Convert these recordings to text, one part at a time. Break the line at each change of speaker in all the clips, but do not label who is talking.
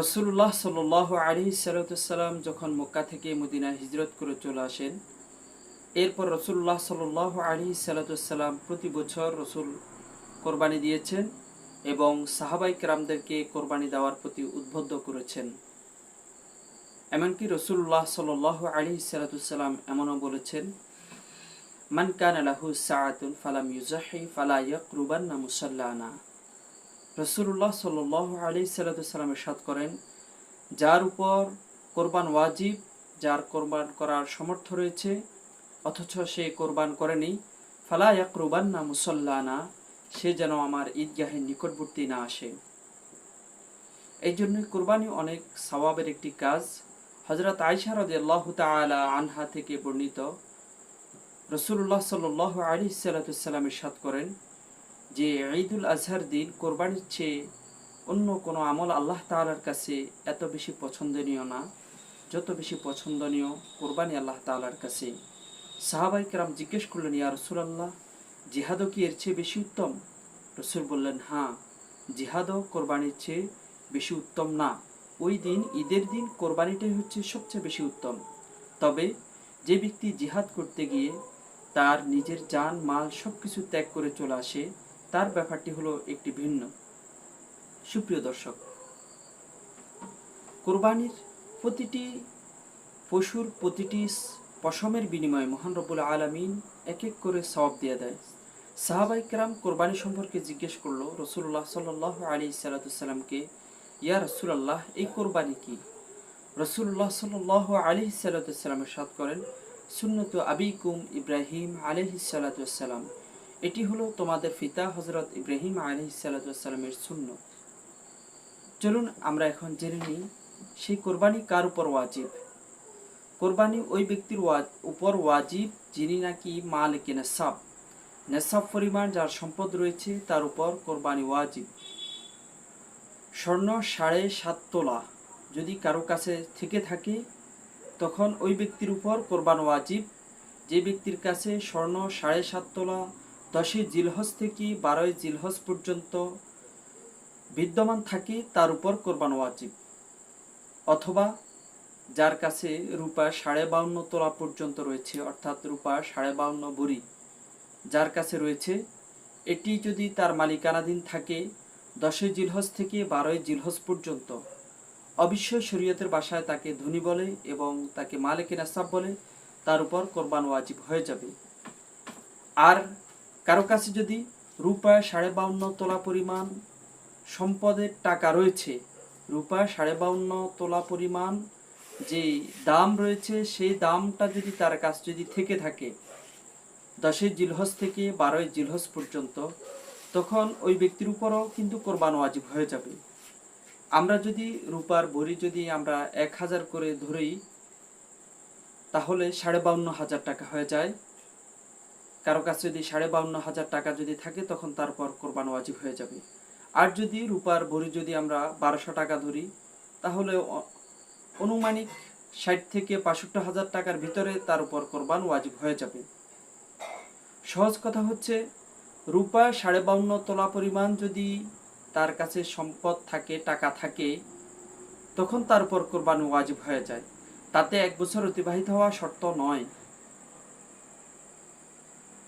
রসুল্লাহ সাল আলী সালাতাম যখন মক্কা থেকে মদিনায় হিজরত করে চলে আসেন, এরপর রসুল্লাহ সাল আলী সালাতাম প্রতি বছর রসুল কোরবানি দিয়েছেন এবং সাহাবাই কেরামদেরকে কোরবানি দেওয়ার প্রতি উদ্বুদ্ধ করেছেন। এমনকি রসুল্লাহ সাল আলী সালাতাম এমনও বলেছেন, মান কান আলাহু সাআতুন ফালাম ইউজাহি ফালা ইয়াকরুবান্না মুসাল্লানা। রসুল্লাহ সাল আলী সাল্লামের সাদ করেন, যার উপর কোরবান ওয়াজিব, যার কোরবান করার সমর্থ রয়েছে, অথচ সে কোরবান করেনি। ফালা ইয়াকরুবান না মুসল্লানা, সে যেন আমার ঈদগাহের নিকটবর্তী না আসে। এই জন্য কোরবানি অনেক সওয়াবের একটি কাজ। হজরত তালা আনহা থেকে বর্ণিত রসুল্লাহ সাল আলী সাল্লামের সাদ করেন যে ঈদুল আজহার দিন কোরবানির চেয়ে অন্য কোনো আমল আল্লাহ তালার কাছে এত বেশি পছন্দনীয় না, যত বেশি পছন্দনীয় কোরবানি আল্লাহ তালার কাছে। সাহাবাই কেরাম জিজ্ঞেস করলেন, ইয়া রসুলাল্লাহ, জিহাদও কি এর চেয়ে বেশি উত্তম? রসুল বললেন হ্যাঁ জিহাদও কোরবানির চেয়ে বেশি উত্তম না। ওই দিন, ঈদের দিন কোরবানিটাই হচ্ছে সবচেয়ে বেশি উত্তম। তবে যে ব্যক্তি জিহাদ করতে গিয়ে তার নিজের যান মাল সব কিছু ত্যাগ করে চলে আসে তার ব্যাপারটি হলো একটি ভিন্ন। সুপ্রিয় দর্শক, কোরবানির প্রতিটি পশুর প্রতিটি পশমের বিনিময়ে মহান রবুল আলমিন এক এক করে সওয়াব দিয়ে দেয়। সাহাবাই কেরাম কোরবানি সম্পর্কে জিজ্ঞেস করল রসুল্লাহ সাল আলী সাল্লাতুসাল্লামকে ইয়া রসুলাল্লাহ, এই কোরবানি কি? রসুল্লাহ সাল আলী সাল্লাতুসাল্লামের সাদ করেন, সুন্নত আবিকুম ইব্রাহিম আলহি সাল্লাতুসাল্লাম এটি হলো তোমাদের পিতা হজরত ইব্রাহিম আলহি সাল্লাতুসাল্লামের শূন্য চলুন আমরা এখন জেনে নিই, সেই কোরবানি কার উপর ওয়াজিব? কোরবানি ওই ব্যক্তির উপর ওয়াজিব যিনি নাকি মালিক নেসাব। নেসাব পরিমাণ যার সম্পদ রয়েছে তার উপর কোরবানি ওয়াজিব। স্বর্ণ সাড়ে সাত তোলা যদি কারও কাছে থেকে থাকে, তখন ওই ব্যক্তির উপর কোরবান ওয়াজিব। যে ব্যক্তির কাছে স্বর্ণ সাড়ে সাত তোলা দশই জিলহজ থেকে বারোই জিলহজ পর্যন্ত বিদ্যমান থাকে, তার উপর কোরবান ওয়াজিব। অথবা যার কাছে রূপা সাড়ে বাউন্ন তোলা পর্যন্ত রয়েছে, অর্থাৎ রূপা সাড়ে বাউন্ন বুড়ি যার কাছে রয়েছে, এটি যদি তার মালিকানাধীন থাকে দশই জিলহজ থেকে বারোই জিলহজ পর্যন্ত। অবশ্যই শরীয়তের বাসায় তাকে ধনী বলে এবং তাকে মালিক নাসাব বলে তার উপর কোরবান ওয়াজিব হয়ে যাবে। আর কারও কাছে যদি রূপা সাড়ে বাউন্ন তোলা পরিমাণ সম্পদের টাকা রয়েছে, রূপা সাড়ে বাউন্ন তোলা পরিমাণ যে দাম রয়েছে, সেই দামটা যদি তার কাছ যদি থেকে থাকে দশই জিলহজ থেকে বারোই জিলহজ পর্যন্ত, তখন ওই ব্যক্তির উপরও কিন্তু কোরবান ওয়াজিব হয়ে যাবে। আমরা যদি রূপার ভরি যদি আমরা এক হাজার করে ধরেই তাহলে সাড়ে বাউন্ন হাজার টাকা হয়ে যায়। কারও কাছে যদি সাড়ে বাউন্ন হাজার টাকা যদি থাকে, তখন তারপর কোরবান ওয়াজিব হয়ে যাবে। আর যদি রূপার ভরি যদি আমরা বারোশো টাকা ধরি, তাহলে অনুমানিক ষাট থেকে পাঁষট্টি হাজার টাকার ভিতরে তার উপর কোরবান ওয়াজিব হয়ে যাবে। সহজ কথা হচ্ছে, রূপা সাড়ে বাউন্ন তোলা পরিমাণ যদি তার কাছে সম্পদ থাকে, টাকা থাকে, তখন তার উপর কোরবান ওয়াজিব হয়ে যায়। তাতে এক বছর অতিবাহিত হওয়া শর্ত নয়।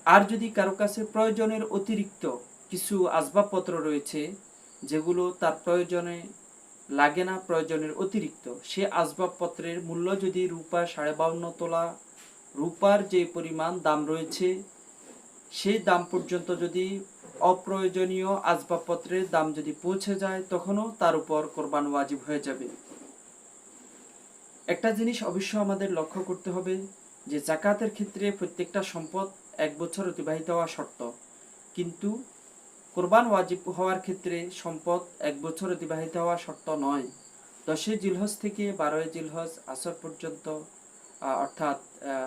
আর যদি কারও কাছে প্রয়োজনের অতিরিক্ত কিছু আসবাবপত্র রয়েছে, যেগুলো তার প্রয়োজনে লাগে না, প্রয়োজনের অতিরিক্ত, সে আসবাবপত্রের মূল্য যদি রূপা সাড়ে বাউন্ন তোলা, রূপার যে পরিমাণ দাম রয়েছে, সেই দাম পর্যন্ত যদি অপ্রয়োজনীয় আসবাবপত্রের দাম যদি পৌঁছে যায়, তখনও তার উপর কোরবান ওয়াজিব হয়ে যাবে। একটা জিনিস অবশ্য আমাদের লক্ষ্য করতে হবে, যে জাকাতের ক্ষেত্রে প্রত্যেকটা সম্পদ এক বছর অতিবাহিত হওয়া শর্ত। কিন্তু কোরবান ওয়াজিব হওয়ার ক্ষেত্রে সম্পদ এক বছর অতিবাহিত হওয়া শর্ত নয়। দশই জিলহজ থেকে বারোই জিলহজ আসর পর্যন্ত অর্থাৎ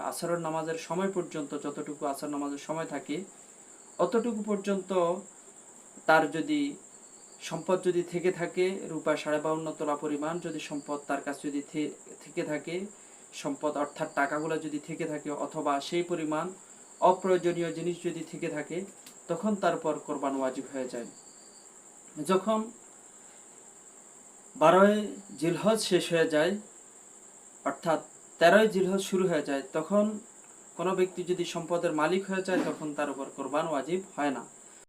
আসরের নামাজের সময় পর্যন্ত যতটুকু আসর নামাজের সময় থাকে, অতটুকু পর্যন্ত তার যদি সম্পদ যদি থেকে থাকে, রূপা সাড়ে বাউন্ন তোলা পরিমাণ যদি সম্পদ তার কাছে যদি থেকে থাকে, সম্পদ অর্থাৎ টাকাগুলো যদি থেকে থাকে অথবা সেই পরিমাণ অপ্রয়োজনীয় জিনিস যদি থেকে থাকে, তখন তার উপর কোরবান ওয়াজিব হয়ে যায়। যখন বারোই জিলহজ শেষ হয়ে যায়, অর্থাৎ তেরোই জিলহজ শুরু হয়ে যায়, তখন কোনো ব্যক্তি যদি সম্পদের মালিক হয়ে যায়, তখন তার উপর কোরবান ওয়াজিব হয় না।